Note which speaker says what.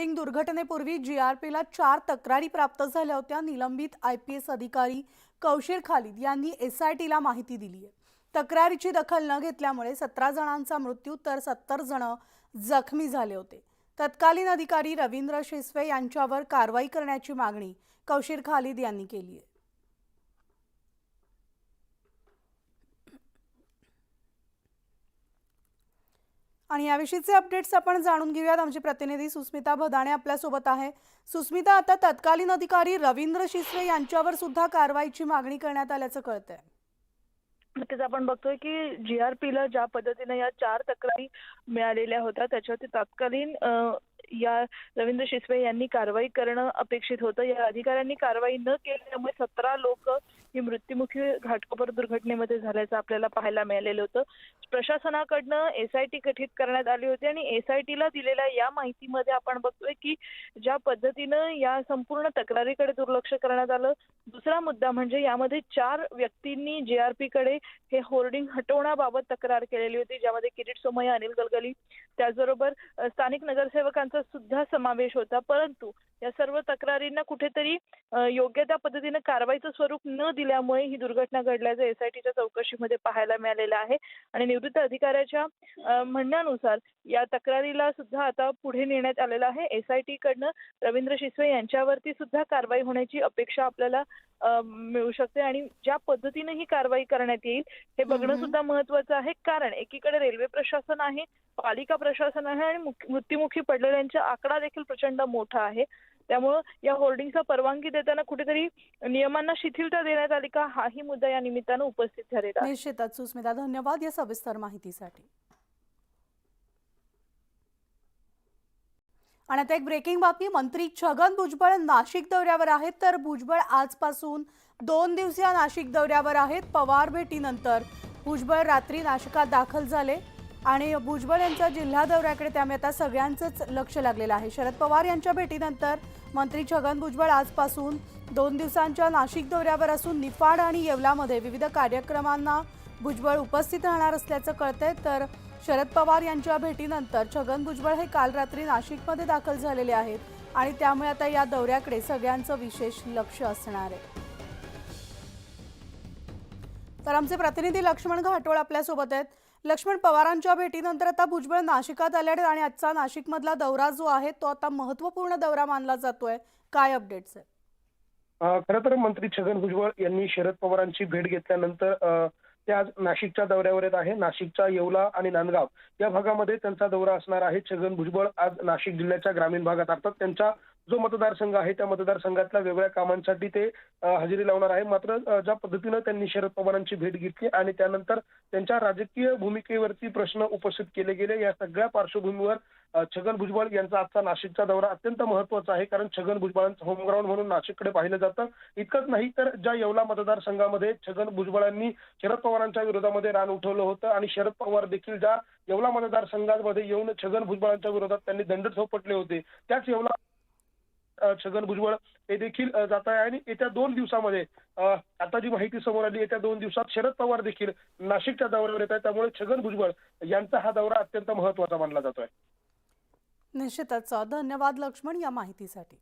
Speaker 1: Hoarding दुर्घटनेपूर्वी जीआरपीला चार तक्रारी प्राप्त झाल्या होत्या. निलंबित आय पी एस अधिकारी कौशीर खालिद यांनी एस आय टीला माहिती दिली आहे तक्रारीची दखल न घेतल्यामुळे सतरा जणांचा मृत्यू तर सत्तर जण जखमी झाले होते. तत्कालीन अधिकारी रवींद्र शिसवे यांच्यावर कारवाई करण्याची मागणी कौशीर खालिद यांनी केली आहे आणि याविषयीचे अपडेट्स आपण जाणून घेऊयात. आमची प्रतिनिधी सुस्मिता भदाणे आपल्यासोबत आहे. सुस्मिता आता तत्कालीन अधिकारी रवींद्र शिसवे यांच्यावर सुद्धा कारवाईची मागणी करण्यात आल्याचं कळतंय.
Speaker 2: नक्कीच आपण बघतोय की जीआरपीला ज्या पद्धतीने या चार तक्रारी मिळालेल्या होत्या त्याच्यावरती तत्कालीन या रवींद्र शिसवे यांनी कारवाई करणं अपेक्षित होतं. या अधिकाऱ्यांनी कारवाई न केल्यामुळे सतरा लोक ही मृत्युमुखी घाटकोपर दुर्घटनेमध्ये झाल्याचं आपल्याला पाहायला मिळालेलं होतं. प्रशासनाकडनं एसआयटी गठीत करण्यात आली होती आणि एसआयटीला दिलेल्या या माहितीमध्ये आपण बघतोय की ज्या पद्धतीनं या संपूर्ण तक्रारीकडे दुर्लक्ष करण्यात आलं. दुसरा मुद्दा म्हणजे यामध्ये चार व्यक्तींनी जेआरपी कडे हे होर्डिंग हटवण्याबाबत तक्रार केलेली होती ज्यामध्ये किरीट सोमय्या अनिल गलगली. त्याचबरोबर स्थानिक नगरसेवकांचा सुद्धा समावेश होता. परंतु या सर्व तक्रारींना कुठेतरी योग्य त्या पद्धतीने कारवाईचं स्वरूप न दिल्यामुळे ही दुर्घटना घडल्याचं एसआयटीच्या चौकशीमध्ये पाहायला मिळालेलं आहे. आणि निवृत्त अधिकाऱ्याच्या म्हणण्यानुसार या तक्रारीला सुद्धा आता पुढे नेण्यात आलेलं आहे. एसआयटी कडनं रवींद्र शिसवे यांच्यावरती सुद्धा कारवाई होण्याची अपेक्षा आपल्याला मिळू शकते आणि ज्या पद्धतीने ही कारवाई करण्यात येईल हे बघणं. सुद्धा महत्वाचं आहे. कारण एकीकडे रेल्वे प्रशासन आहे पालिका प्रशासन आहे आणि मुख- मृत्युमुखी पडलेल्यांचा आकडा देखील प्रचंड मोठा आहे. त्यामुळं या होर्डिंगचा परवानगी देताना कुठेतरी नियमांना शिथिलता देण्यात आली का हाही मुद्दा या निमित्तानं उपस्थित झालेला
Speaker 1: निश्चितच सुस्मिता धन्यवाद या सविस्तर माहितीसाठी. आणि आता एक ब्रेकिंग बातमी. मंत्री छगन भुजबळ नाशिक दौऱ्यावर आहेत. तर भुजबळ आजपासून दोन दिवसीय नाशिक दौऱ्यावर आहेत. पवार भेटीनंतर भुजबळ रात्री नाशिकात दाखल झाले. आणि भुजबळ यांच्या जिल्हा दौऱ्याकडे त्यामुळे आता सगळ्यांचंच लक्ष लागलेलं आहे. शरद पवार यांच्या भेटीनंतर मंत्री छगन भुजबळ आजपासून दोन दिवसांच्या नाशिक दौऱ्यावर असून निफाड आणि येवलामध्ये विविध कार्यक्रमांना भुजबळ उपस्थित राहणार असल्याचं कळतंय. तर शरद पवार यांच्या भेटीनंतर छगन भुजबळ हे काल रात्री नाशिकमध्ये दाखल झालेले आहेत आणि त्यामुळे आता या दौऱ्याकडे सगळ्यांचं विशेष लक्ष असणार आहे. तर आमचे प्रतिनिधी लक्ष्मण घाटोळ आपल्यासोबत आहेत. लक्ष्मण पवारांच्या भेटीनंतर आता भुजबळ नाशिकात आले आहेत आणि आजचा नाशिकमधला दौरा जो आहे तो आता महत्त्वपूर्ण दौरा मानला जातोय. काय अपडेट्स आहेत?
Speaker 3: खर तर मंत्री छगन भुजबळ यांनी शरद पवारांची भेट घेतल्यानंतर ते आज नाशिकच्या दौऱ्यावर येत आहे. नाशिकच्या येवला आणि नांदगाव या भागामध्ये त्यांचा दौरा असणार आहे. छगन भुजबळ आज नाशिक जिल्ह्याच्या ग्रामीण भागात अर्थात त्यांच्या जो मतदारसंघ आहे त्या मतदारसंघातल्या वेगळ्या कामांसाठी ते हजेरी लावणार आहे. मात्र ज्या पद्धतीनं त्यांनी शरद पवारांची भेट घेतली आणि त्यानंतर त्यांच्या राजकीय भूमिकेवरती प्रश्न उपस्थित केले गेले या सगळ्या पार्श्वभूमीवर छगन भुजबळ यांचा आजचा नाशिकचा दौरा अत्यंत महत्त्वाचा आहे. कारण छगन भुजबळांचं होमग्राऊंड म्हणून नाशिककडे पाहिलं जातं. इतकंच नाही तर ज्या येवला मतदारसंघामध्ये छगन भुजबळांनी शरद पवारांच्या विरोधामध्ये रान उठवलं होतं आणि शरद पवार देखील ज्या येवला मतदारसंघामध्ये येऊन छगन भुजबळांच्या विरोधात त्यांनी दंड थोपटले होते त्याच येवला छगन भुजबळ हे देखील जात आहे. आणि येत्या दोन दिवसामध्ये आता जी माहिती समोर आली येत्या दोन दिवसात शरद पवार देखील नाशिकच्या दौऱ्यावर येत आहे त्यामुळे छगन भुजबळ यांचा हा दौरा अत्यंत महत्त्वाचा मानला जातोय.
Speaker 1: निश्चितच. धन्यवाद लक्ष्मण या माहितीसाठी.